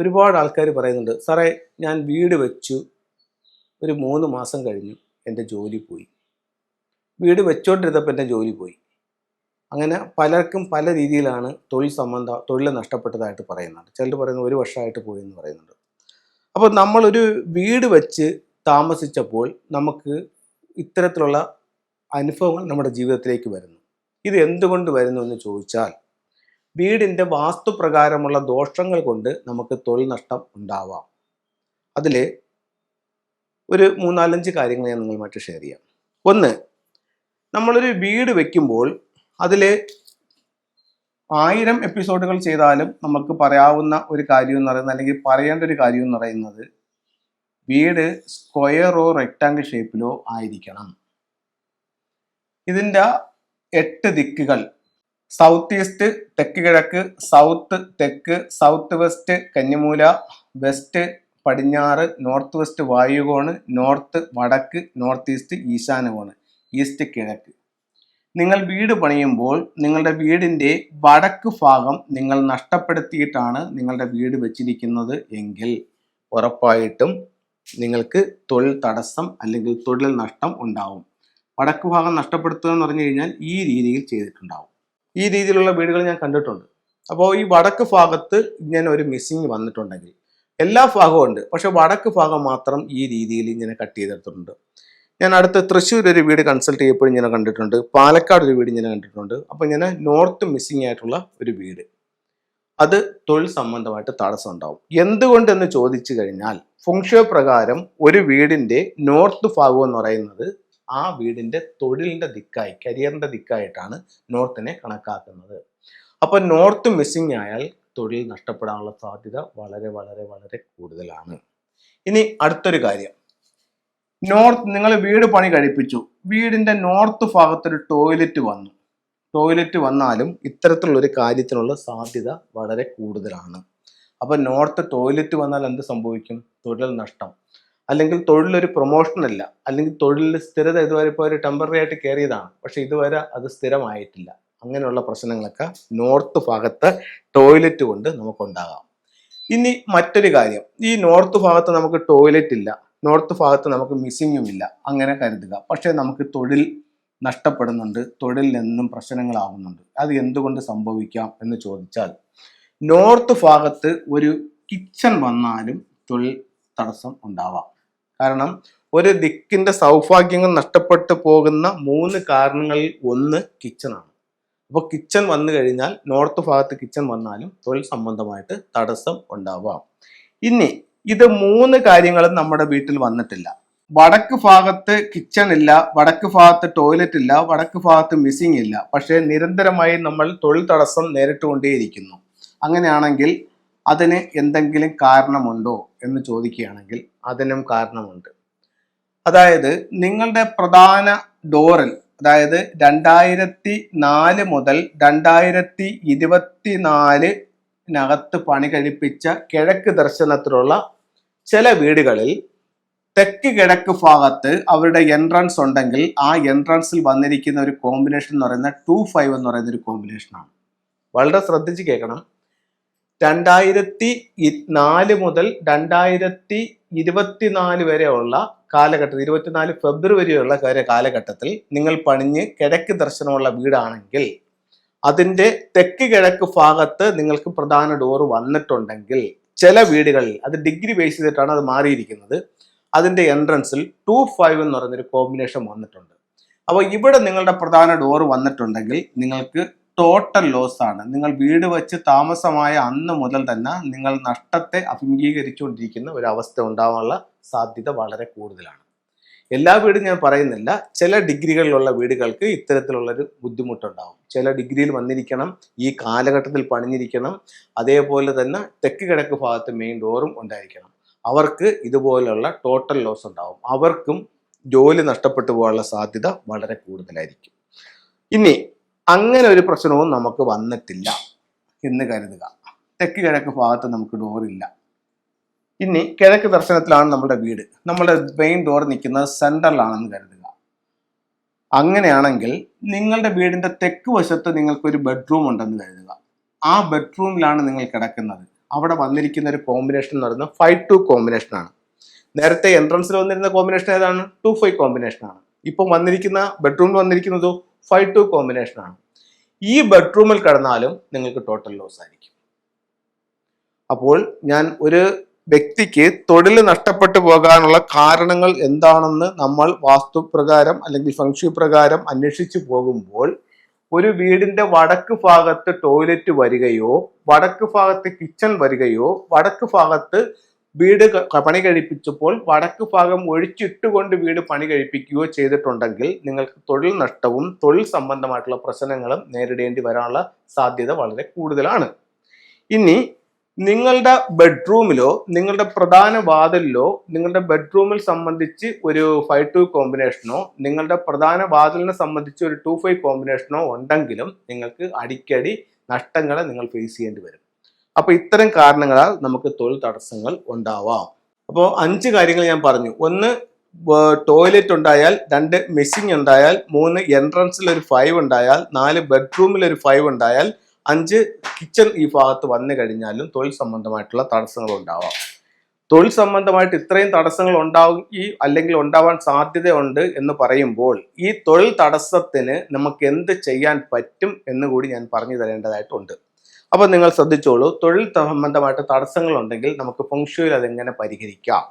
ഒരുപാട് ആൾക്കാർ പറയുന്നുണ്ട് സാറേ ഞാൻ വീട് വെച്ചു. ഒരു മൂന്ന് മാസം കഴിഞ്ഞു എന്റെ ജോലി പോയി. വീട് വെച്ചോണ്ടിരുന്നപ്പോൾ എന്റെ ജോലി പോയി. അങ്ങനെ പലർക്കും പല രീതിയിലാണ് തൊഴിൽ സംബന്ധ തൊഴിൽ നഷ്ടപ്പെട്ടതായിട്ട് പറയുന്നുണ്ട് ചിലർ പറയുന്നത് ഒരു വർഷമായിട്ട് പോയി എന്ന് പറയുന്നുണ്ട്. അപ്പോൾ നമ്മളൊരു വീട് വെച്ച് താമസിച്ചപ്പോൾ നമുക്ക് ഇത്തരത്തിലുള്ള അനുഭവങ്ങൾ നമ്മുടെ ജീവിതത്തിലേക്ക് വരുന്നു. ഇത് എന്തുകൊണ്ട് വരുന്നു എന്ന് ചോദിച്ചാൽ വീടിന്റെ വാസ്തുപ്രകാരമുള്ള ദോഷങ്ങൾ കൊണ്ട് നമുക്ക് തൊഴിൽ നഷ്ടം ഉണ്ടാവാം. അതിൽ ഒരു മൂന്നാലഞ്ച് കാര്യങ്ങൾ ഞാൻ നിങ്ങളുമായിട്ട് ഷെയർ ചെയ്യാം. ഒന്ന് നമ്മളൊരു വീട് വെക്കുമ്പോൾ അതിൽ ആയിരം എപ്പിസോഡുകൾ ചെയ്താലും നമുക്ക് പറയാവുന്ന ഒരു കാര്യം എന്ന് പറയുന്നത് അല്ലെങ്കിൽ പറയേണ്ട ഒരു കാര്യം എന്ന് പറയുന്നത് വീട് സ്ക്വയറോ റെക്റ്റാങ്കിൾ ഷേപ്പിലോ ആയിരിക്കണം. ഇതിന്റെ എട്ട് ദിക്കുകൾ സൗത്ത് ഈസ്റ്റ് തെക്ക് കിഴക്ക് സൗത്ത് തെക്ക് സൗത്ത് വെസ്റ്റ് കന്നിമൂല വെസ്റ്റ് പടിഞ്ഞാറ് നോർത്ത് വെസ്റ്റ് വായുകോണ് നോർത്ത് വടക്ക് നോർത്ത് ഈസ്റ്റ് ഈശാനകോണ് ഈസ്റ്റ് കിഴക്ക്. നിങ്ങൾ വീട് പണിയുമ്പോൾ നിങ്ങളുടെ വീടിന്റെ വടക്ക് ഭാഗം നിങ്ങൾ നഷ്ടപ്പെടുത്തിയിട്ടാണ് നിങ്ങളുടെ വീട് വെച്ചിരിക്കുന്നത് എങ്കിൽ ഉറപ്പായിട്ടും നിങ്ങൾക്ക് തൊഴിൽ തടസ്സം അല്ലെങ്കിൽ തൊഴിൽ നഷ്ടം ഉണ്ടാവും. വടക്ക് ഭാഗം നഷ്ടപ്പെടുത്തുക എന്ന് പറഞ്ഞു കഴിഞ്ഞാൽ ഈ രീതിയിൽ ചെയ്തിട്ടുണ്ടാവും. ഈ രീതിയിലുള്ള വീടുകൾ ഞാൻ കണ്ടിട്ടുണ്ട്. അപ്പോൾ ഈ വടക്ക് ഭാഗത്ത് ഇങ്ങനെ ഒരു മിസ്സിങ് വന്നിട്ടുണ്ടെങ്കിൽ എല്ലാ ഭാഗവും ഉണ്ട്. പക്ഷെ വടക്ക് ഭാഗം മാത്രം ഈ രീതിയിൽ ഇങ്ങനെ കട്ട് ചെയ്തെടുത്തിട്ടുണ്ട്. ഞാൻ അടുത്ത തൃശ്ശൂർ ഒരു വീട് കൺസൾട്ട് ചെയ്യപ്പോഴും ഇങ്ങനെ കണ്ടിട്ടുണ്ട്. പാലക്കാട് ഒരു വീട് ഇങ്ങനെ കണ്ടിട്ടുണ്ട്. അപ്പോൾ ഇങ്ങനെ നോർത്ത് മിസ്സിങ് ആയിട്ടുള്ള ഒരു വീട്. അത് തൊഴിൽ സംബന്ധമായിട്ട് തടസ്സം ഉണ്ടാവും. എന്തുകൊണ്ടെന്ന് ചോദിച്ചു കഴിഞ്ഞാൽ ഫുങ്ഷോ പ്രകാരം ഒരു വീടിന്റെ നോർത്ത് ഭാഗം എന്ന് പറയുന്നത് ആ വീടിന്റെ തൊഴിലിന്റെ ദിക്കായി കരിയറിന്റെ ദിക്കായിട്ടാണ് നോർത്തിനെ കണക്കാക്കുന്നത്. അപ്പോൾ നോർത്ത് മിസ്സിംഗ് ആയാൽ തൊഴിൽ നഷ്ടപ്പെടാനുള്ള സാധ്യത വളരെ വളരെ വളരെ കൂടുതലാണ്. ഇനി അടുത്തൊരു കാര്യം. നോർത്ത് നിങ്ങൾ വീട് പണി കഴിപ്പിച്ചു. വീടിന്റെ നോർത്ത് ഭാഗത്തൊരു ടോയ്ലറ്റ് വന്നു. ടോയ്ലറ്റ് വന്നാലും ഇത്തരത്തിലുള്ള ഒരു കാര്യത്തിനുള്ള സാധ്യത വളരെ കൂടുതലാണ്. അപ്പോൾ നോർത്ത് ടോയ്ലറ്റ് വന്നാൽ എന്ത് സംഭവിക്കും? തൊഴിൽ നഷ്ടം. അല്ലെങ്കിൽ തൊഴിലൊരു പ്രൊമോഷൻ അല്ല. അല്ലെങ്കിൽ തൊഴിലിൽ സ്ഥിരത ഇതുവരെ ഇപ്പോൾ ഒരു ടെമ്പററി ആയിട്ട് കയറിയതാണ് പക്ഷെ ഇതുവരെ അത് സ്ഥിരമായിട്ടില്ല. അങ്ങനെയുള്ള പ്രശ്നങ്ങളൊക്കെ നോർത്ത് ഭാഗത്ത് ടോയ്ലറ്റ് കൊണ്ട് നമുക്കുണ്ടാകാം. ഇനി മറ്റൊരു കാര്യം. ഈ നോർത്ത് ഭാഗത്ത് നമുക്ക് ടോയ്ലറ്റ് ഇല്ല. നോർത്ത് ഭാഗത്ത് നമുക്ക് മിസ്സിങ്ങും ഇല്ല. അങ്ങനെ കരുതുക. പക്ഷേ നമുക്ക് തൊഴിൽ നഷ്ടപ്പെടുന്നുണ്ട്. തൊഴിലിൽ നിന്നും പ്രശ്നങ്ങളാവുന്നുണ്ട്. അത് എന്തുകൊണ്ട് സംഭവിക്കാം എന്ന് ചോദിച്ചാൽ നോർത്ത് ഭാഗത്ത് ഒരു കിച്ചൺ വന്നാലും തൊഴിൽ തടസ്സം ഉണ്ടാവാം. കാരണം ഒരു ദിക്കിന്റെ സൗഭാഗ്യങ്ങൾ നഷ്ടപ്പെട്ടു പോകുന്ന മൂന്ന് കാരണങ്ങളിൽ ഒന്ന് കിച്ചണാണ് അപ്പോൾ കിച്ചൺ വന്നു കഴിഞ്ഞാൽ നോർത്ത് ഭാഗത്ത് കിച്ചൺ വന്നാലും തൊഴിൽ സംബന്ധമായിട്ട് തടസ്സം ഉണ്ടാവാം. ഇനി ഇത് മൂന്ന് കാര്യങ്ങളും നമ്മുടെ വീട്ടിൽ വന്നിട്ടില്ല. വടക്ക് ഭാഗത്ത് കിച്ചൺ ഇല്ല വടക്ക് ഭാഗത്ത് ടോയ്ലറ്റ് ഇല്ല വടക്ക് ഭാഗത്ത് മിസ്സിംഗ് ഇല്ല. പക്ഷേ നിരന്തരമായി നമ്മൾ തൊഴിൽ തടസ്സം നേരിട്ടുകൊണ്ടേയിരിക്കുന്നു. അങ്ങനെയാണെങ്കിൽ അതിന് എന്തെങ്കിലും കാരണമുണ്ടോ എന്ന് ചോദിക്കുകയാണെങ്കിൽ അതിനും കാരണമുണ്ട്. അതായത് നിങ്ങളുടെ പ്രധാന ഡോറിൽ അതായത് രണ്ടായിരത്തി നാല് മുതൽ രണ്ടായിരത്തി ഇരുപത്തി നാലിനകത്ത് പണി കഴിപ്പിച്ച കിഴക്ക് ദർശനത്തിലുള്ള ചില വീടുകളിൽ തെക്ക് കിഴക്ക് ഭാഗത്ത് അവരുടെ എൻട്രൻസ് ഉണ്ടെങ്കിൽ ആ എൻട്രൻസിൽ വന്നിരിക്കുന്ന ഒരു കോമ്പിനേഷൻ എന്ന് പറയുന്ന ടു ഫൈവ് എന്ന് പറയുന്ന ഒരു കോമ്പിനേഷനാണ് വളരെ ശ്രദ്ധിച്ച് കേൾക്കണം. രണ്ടായിരത്തി നാല് മുതൽ രണ്ടായിരത്തി ഇരുപത്തിനാല് വരെയുള്ള കാലഘട്ടത്തിൽ ഇരുപത്തിനാല് ഫെബ്രുവരി ഉള്ള കാര്യ കാലഘട്ടത്തിൽ നിങ്ങൾ പണിഞ്ഞ് കിഴക്ക് ദർശനമുള്ള വീടാണെങ്കിൽ അതിന്റെ തെക്ക് കിഴക്ക് ഭാഗത്ത് നിങ്ങൾക്ക് പ്രധാന ഡോർ വന്നിട്ടുണ്ടെങ്കിൽ ചില വീടുകളിൽ അത് ഡിഗ്രി ബേസ് ചെയ്തിട്ടാണ് അത് മാറിയിരിക്കുന്നത്. അതിന്റെ എൻട്രൻസിൽ ടു ഫൈവ് എന്ന് പറയുന്നൊരു കോമ്പിനേഷൻ വന്നിട്ടുണ്ട്. അപ്പോൾ ഇവിടെ നിങ്ങളുടെ പ്രധാന ഡോർ വന്നിട്ടുണ്ടെങ്കിൽ നിങ്ങൾക്ക് ടോട്ടൽ ലോസ് ആണ്. നിങ്ങൾ വീട് വെച്ച് താമസമായ അന്ന് മുതൽ തന്നെ നിങ്ങൾ നഷ്ടത്തെ അഭിമുഖീകരിച്ചുകൊണ്ടിരിക്കുന്ന ഒരു അവസ്ഥ ഉണ്ടാവാനുള്ള സാധ്യത വളരെ കൂടുതലാണ്. എല്ലാ വീടും ഞാൻ പറയുന്നില്ല. ചില ഡിഗ്രികളിലുള്ള വീടുകൾക്ക് ഇത്തരത്തിലുള്ളൊരു ബുദ്ധിമുട്ടുണ്ടാവും. ചില ഡിഗ്രിയിൽ വന്നിരിക്കണം ഈ കാലഘട്ടത്തിൽ പണിഞ്ഞിരിക്കണം അതേപോലെ തന്നെ തെക്ക് കിഴക്ക് ഭാഗത്ത് മെയിൻ ഡോറും ഉണ്ടായിരിക്കണം. അവർക്ക് ഇതുപോലുള്ള ടോട്ടൽ ലോസ് ഉണ്ടാവും. അവർക്കും ജോലി നഷ്ടപ്പെട്ടു പോകാനുള്ള സാധ്യത വളരെ കൂടുതലായിരിക്കും. ഇനി അങ്ങനെ ഒരു പ്രശ്നവും നമുക്ക് വന്നിട്ടില്ല എന്ന് കരുതുക. തെക്ക് കിഴക്ക് ഭാഗത്ത് നമുക്ക് ഡോറില്ല ഇനി കിഴക്ക് ദർശനത്തിലാണ് നമ്മുടെ വീട്. നമ്മുടെ മെയിൻ ഡോർ നിൽക്കുന്നത് സെൻട്രലാണെന്ന് കരുതുക. അങ്ങനെയാണെങ്കിൽ നിങ്ങളുടെ വീടിന്റെ തെക്ക് വശത്ത് നിങ്ങൾക്കൊരു ബെഡ്റൂം ഉണ്ടെന്ന് കരുതുക. ആ ബെഡ്റൂമിലാണ് നിങ്ങൾ കിടക്കുന്നത്. അവിടെ വന്നിരിക്കുന്ന ഒരു കോമ്പിനേഷൻ എന്ന് പറയുന്നത് ഫൈവ് ടു കോമ്പിനേഷനാണ് നേരത്തെ എൻട്രൻസിൽ വന്നിരുന്ന കോമ്പിനേഷൻ ഏതാണ്? ടു ഫൈവ് കോമ്പിനേഷനാണ് ഇപ്പം വന്നിരിക്കുന്ന ബെഡ്റൂമിൽ വന്നിരിക്കുന്നതോ ഫൈവ് ടു കോമ്പിനേഷൻ ആണ്. ഈ ബെഡ്റൂമിൽ കിടന്നാലും നിങ്ങൾക്ക് ടോട്ടൽ ലോസ് ആയിരിക്കും. അപ്പോൾ ഞാൻ ഒരു വ്യക്തിക്ക് തൊഴിൽ നഷ്ടപ്പെട്ടു പോകാനുള്ള കാരണങ്ങൾ എന്താണെന്ന് നമ്മൾ വാസ്തുപ്രകാരം അല്ലെങ്കിൽ ഫംഗ്ഷി പ്രകാരം അന്വേഷിച്ചു പോകുമ്പോൾ ഒരു വീടിന്റെ വടക്ക് ഭാഗത്ത് ടോയ്ലറ്റ് വരികയോ വടക്ക് ഭാഗത്ത് കിച്ചൺ വരികയോ വടക്ക് ഭാഗത്ത് വീട് പണി കഴിപ്പിച്ചപ്പോൾ വടക്ക് ഭാഗം ഒഴിച്ചിട്ടുകൊണ്ട് വീട് പണി കഴിപ്പിക്കുകയോ ചെയ്തിട്ടുണ്ടെങ്കിൽ നിങ്ങൾക്ക് തൊഴിൽ നഷ്ടവും തൊഴിൽ സംബന്ധമായിട്ടുള്ള പ്രശ്നങ്ങളും നേരിടേണ്ടി വരാനുള്ള സാധ്യത വളരെ കൂടുതലാണ്. ഇനി നിങ്ങളുടെ ബെഡ്റൂമിലോ നിങ്ങളുടെ പ്രധാന വാതിലിലോ നിങ്ങളുടെ ബെഡ്റൂമിൽ സംബന്ധിച്ച് ഒരു ഫൈവ് ടു കോമ്പിനേഷനോ നിങ്ങളുടെ പ്രധാന വാതിലിനെ സംബന്ധിച്ച് ഒരു ടു ഫൈവ് കോമ്പിനേഷനോ ഉണ്ടെങ്കിലും നിങ്ങൾക്ക് അടിക്കടി നഷ്ടങ്ങളെ നിങ്ങൾ ഫേസ് ചെയ്യേണ്ടി വരും. അപ്പോൾ ഇത്തരം കാരണങ്ങളാൽ നമുക്ക് തൊഴിൽ തടസ്സങ്ങൾ ഉണ്ടാവാം. അപ്പോൾ അഞ്ച് കാര്യങ്ങൾ ഞാൻ പറഞ്ഞു. ഒന്ന് ടോയ്ലറ്റ് ഉണ്ടായാൽ രണ്ട് മെസ്സിങ് ഉണ്ടായാൽ മൂന്ന് എൻട്രൻസിൽ ഒരു ഫൈവ് ഉണ്ടായാൽ നാല് ബെഡ്റൂമിൽ ഒരു ഫൈവ് ഉണ്ടായാൽ അഞ്ച് കിച്ചൺ ഈ ഭാഗത്ത് വന്നു കഴിഞ്ഞാലും തൊഴിൽ സംബന്ധമായിട്ടുള്ള തടസ്സങ്ങൾ ഉണ്ടാവാം. തൊഴിൽ സംബന്ധമായിട്ട് ഇത്രയും തടസ്സങ്ങൾ ഉണ്ടാവും ഈ അല്ലെങ്കിൽ ഉണ്ടാവാൻ സാധ്യതയുണ്ട് എന്ന് പറയുമ്പോൾ ഈ തൊഴിൽ തടസ്സത്തിന് നമുക്ക് എന്ത് ചെയ്യാൻ പറ്റും എന്ന് കൂടി ഞാൻ പറഞ്ഞു തരേണ്ടതായിട്ടുണ്ട്. അപ്പോൾ നിങ്ങൾ ശ്രദ്ധിച്ചോളൂ. തൊഴിൽ സംബന്ധമായിട്ട് തടസ്സങ്ങൾ ഉണ്ടെങ്കിൽ നമുക്ക് ഫംഗ്ഷയിൽ അതെങ്ങനെ പരിഹരിക്കാം?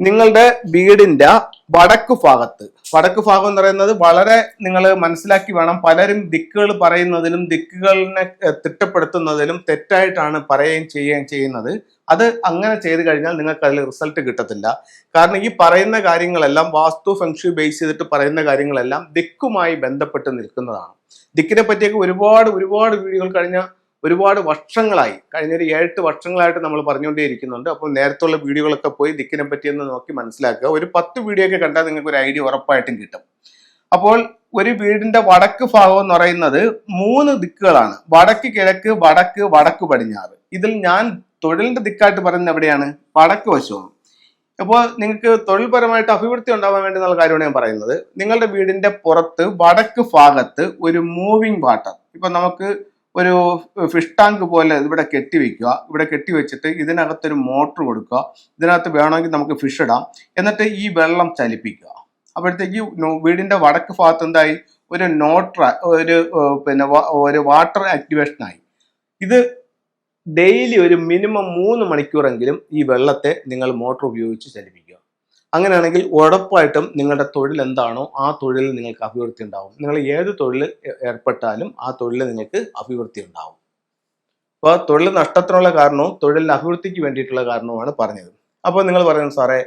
നിങ്ങളുടെ വീടിന്റെ വടക്ക് ഭാഗത്ത്. വടക്ക് ഭാഗം എന്ന് പറയുന്നത് വളരെ നിങ്ങൾ മനസ്സിലാക്കി വേണം. പലരും ദിക്കുകൾ പറയുന്നതിലും ദിക്കുകളിനെ തിട്ടപ്പെടുത്തുന്നതിലും തെറ്റായിട്ടാണ് പറയുകയും ചെയ്യുകയും ചെയ്യുന്നത്. അത് അങ്ങനെ ചെയ്തു കഴിഞ്ഞാൽ നിങ്ങൾക്ക് അതിൽ റിസൾട്ട് കിട്ടത്തില്ല. കാരണം ഈ പറയുന്ന കാര്യങ്ങളെല്ലാം വാസ്തു ഫംഗ്ഷി ബേസ് ചെയ്തിട്ട് പറയുന്ന കാര്യങ്ങളെല്ലാം ദിക്കുമായി ബന്ധപ്പെട്ട് നിൽക്കുന്നതാണ്. ദിക്കിനെ പറ്റിയൊക്കെ ഒരുപാട് ഒരുപാട് വീഡിയോകൾ കഴിഞ്ഞ ഒരുപാട് വർഷങ്ങളായി. കഴിഞ്ഞൊരു ഏഴെട്ട് വർഷങ്ങളായിട്ട് നമ്മൾ പറഞ്ഞുകൊണ്ടേയിരിക്കുന്നുണ്ട്. അപ്പോൾ നേരത്തുള്ള വീഡിയോകളൊക്കെ പോയി ദിക്കിനെ പറ്റിയൊന്ന് നോക്കി മനസ്സിലാക്കുക. ഒരു പത്ത് വീഡിയോ ഒക്കെ കണ്ടാൽ നിങ്ങൾക്ക് ഒരു ഐഡിയ ഉറപ്പായിട്ടും കിട്ടും. അപ്പോൾ ഒരു വീടിന്റെ വടക്ക് ഭാഗം എന്ന് പറയുന്നത് മൂന്ന് ദിക്കുകളാണ്. വടക്ക് കിഴക്ക് വടക്ക് വടക്ക് പടിഞ്ഞാറ്. ഇതിൽ ഞാൻ തൊഴിലിന്റെ ദിക്കായിട്ട് പറയുന്നത് എവിടെയാണ്? വടക്ക് വശമാണ് അപ്പോൾ നിങ്ങൾക്ക് തൊഴിൽപരമായിട്ട് അഭിവൃദ്ധി ഉണ്ടാവാൻ വേണ്ടി എന്നുള്ള കാര്യമാണ് ഞാൻ പറയുന്നത്. നിങ്ങളുടെ വീടിന്റെ പുറത്ത് വടക്ക് ഭാഗത്ത് ഒരു മൂവിങ് വാട്ടർ. ഇപ്പൊ നമുക്ക് ഒരു ഫിഷ് ടാങ്ക് പോലെ ഇവിടെ കെട്ടിവെക്കുക. ഇവിടെ കെട്ടിവെച്ചിട്ട് ഇതിനകത്തൊരു മോട്ടർ കൊടുക്കുക. ഇതിനകത്ത് വേണമെങ്കിൽ നമുക്ക് ഫിഷ് ഇടാം. എന്നിട്ട് ഈ വെള്ളം ചലിപ്പിക്കുക. അപ്പോഴത്തേക്ക് വീടിന്റെ വടക്ക് ഭാഗത്ത് എന്തായി? ഒരു നോട്ടർ ഒരു പിന്നെ ഒരു വാട്ടർ ആക്ടിവേഷൻ ആയി. ഇത് ഡെയിലി ഒരു മിനിമം മൂന്ന് മണിക്കൂറെങ്കിലും ഈ വെള്ളത്തെ നിങ്ങൾ മോട്ടർ ഉപയോഗിച്ച് ചലിപ്പിക്കുക. അങ്ങനെയാണെങ്കിൽ ഉറപ്പായിട്ടും നിങ്ങളുടെ തൊഴിൽ എന്താണോ ആ തൊഴിലിൽ നിങ്ങൾക്ക് അഭിവൃദ്ധി ഉണ്ടാവും. നിങ്ങൾ ഏത് തൊഴിൽ ഏർപ്പെട്ടാലും ആ തൊഴിൽ നിങ്ങൾക്ക് അഭിവൃദ്ധി ഉണ്ടാവും. അപ്പോൾ തൊഴിൽ നഷ്ടത്തിനുള്ള കാരണവും തൊഴിലിന് അഭിവൃദ്ധിക്ക് വേണ്ടിയിട്ടുള്ള കാരണവുമാണ് പറഞ്ഞത്. അപ്പോൾ നിങ്ങൾ പറയുന്നു സാറേ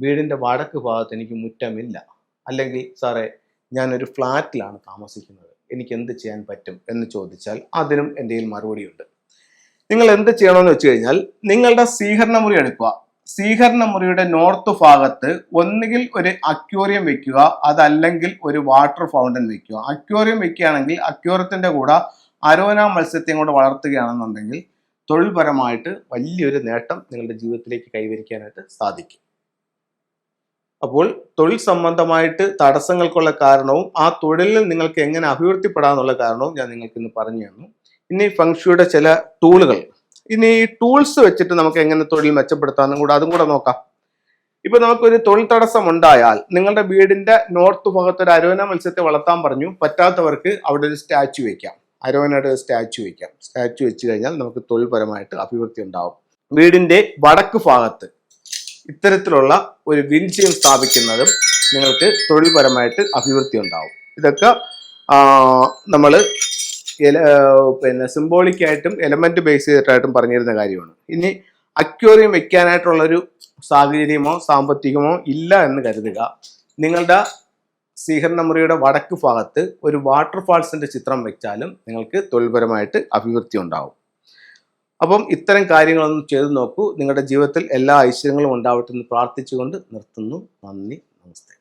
വീടിന്റെ വടക്ക് ഭാഗത്ത് എനിക്ക് മുറ്റമില്ല. അല്ലെങ്കിൽ സാറേ ഞാനൊരു ഫ്ലാറ്റിലാണ് താമസിക്കുന്നത്. എനിക്ക് എന്ത് ചെയ്യാൻ പറ്റും? എന്ന് ചോദിച്ചാൽ അതിനും എന്റെ കയ്യിൽ മറുപടിയുണ്ട്. നിങ്ങൾ എന്ത് ചെയ്യണമെന്ന് വെച്ച് കഴിഞ്ഞാൽ നിങ്ങളുടെ സ്വീകരണ മുറി എടുക്കുക. സ്വീകരണ മുറിയുടെ നോർത്ത് ഭാഗത്ത് ഒന്നുകിൽ ഒരു അക്യൂറിയം വെക്കുക അതല്ലെങ്കിൽ ഒരു വാട്ടർ ഫൗണ്ടൻ വെക്കുക. അക്യൂറിയം വെക്കുകയാണെങ്കിൽ അക്വേറിയത്തിന്റെ കൂടെ അരോന മത്സ്യത്തെയും കൂടെ വളർത്തുകയാണെന്നുണ്ടെങ്കിൽ തൊഴിൽപരമായിട്ട് വലിയൊരു നേട്ടം നിങ്ങളുടെ ജീവിതത്തിലേക്ക് കൈവരിക്കാനായിട്ട് സാധിക്കും. അപ്പോൾ തൊഴിൽ സംബന്ധമായിട്ട് തടസ്സങ്ങൾക്കുള്ള കാരണവും ആ തൊഴിലിൽ നിങ്ങൾക്ക് എങ്ങനെ അഭിവൃദ്ധിപ്പെടാമെന്നുള്ള കാരണവും ഞാൻ നിങ്ങൾക്ക് ഇന്ന് പറഞ്ഞു തന്നു. ഇനി ഫംഗ്ഷിയുടെ ചില ടൂളുകൾ ഇനി ടൂൾസ് വെച്ചിട്ട് നമുക്ക് എങ്ങനെ തൊഴിൽ മെച്ചപ്പെടുത്താമെന്നും കൂടെ അതും കൂടെ നോക്കാം. ഇപ്പൊ നമുക്കൊരു തൊഴിൽ തടസ്സം ഉണ്ടായാൽ നിങ്ങളുടെ വീടിന്റെ നോർത്ത് ഭാഗത്ത് ഒരു അരോന മത്സ്യത്തെ വളർത്താൻ പറഞ്ഞു. പറ്റാത്തവർക്ക് അവിടെ ഒരു സ്റ്റാച്ചു വെക്കാം. അരോനയുടെ സ്റ്റാച്ചു വെക്കാം. സ്റ്റാച്ചു വെച്ച് കഴിഞ്ഞാൽ നമുക്ക് തൊഴിൽപരമായിട്ട് അഭിവൃദ്ധി ഉണ്ടാവും. വീടിന്റെ വടക്ക് ഭാഗത്ത് ഇത്തരത്തിലുള്ള ഒരു വിൻചയം സ്ഥാപിക്കുന്നതും നിങ്ങൾക്ക് തൊഴിൽപരമായിട്ട് അഭിവൃദ്ധി ഉണ്ടാവും. ഇതൊക്കെ നമ്മൾ പിന്നെ സിംബോളിക് ആയിട്ടും എലമെന്റ് ബേസ് ചെയ്തിട്ടായിട്ടും പറഞ്ഞിരുന്ന കാര്യമാണ്. ഇനി അക്വേറിയം വെക്കാനായിട്ടുള്ളൊരു സാഹചര്യമോ സാമ്പത്തികമോ ഇല്ല എന്ന് കരുതുക. നിങ്ങളുടെ സ്വീകരണ മുറിയുടെ വടക്ക് ഭാഗത്ത് ഒരു വാട്ടർഫാൾസിന്റെ ചിത്രം വെച്ചാലും നിങ്ങൾക്ക് തൊഴിൽപരമായിട്ട് അഭിവൃദ്ധി ഉണ്ടാവും. അപ്പം ഇത്തരം കാര്യങ്ങളൊന്നും ചെയ്തു നോക്കൂ. നിങ്ങളുടെ ജീവിതത്തിൽ എല്ലാ ഐശ്വര്യങ്ങളും ഉണ്ടാവട്ടെ എന്ന് പ്രാർത്ഥിച്ചുകൊണ്ട് നിർത്തുന്നു. നന്ദി നമസ്തേ.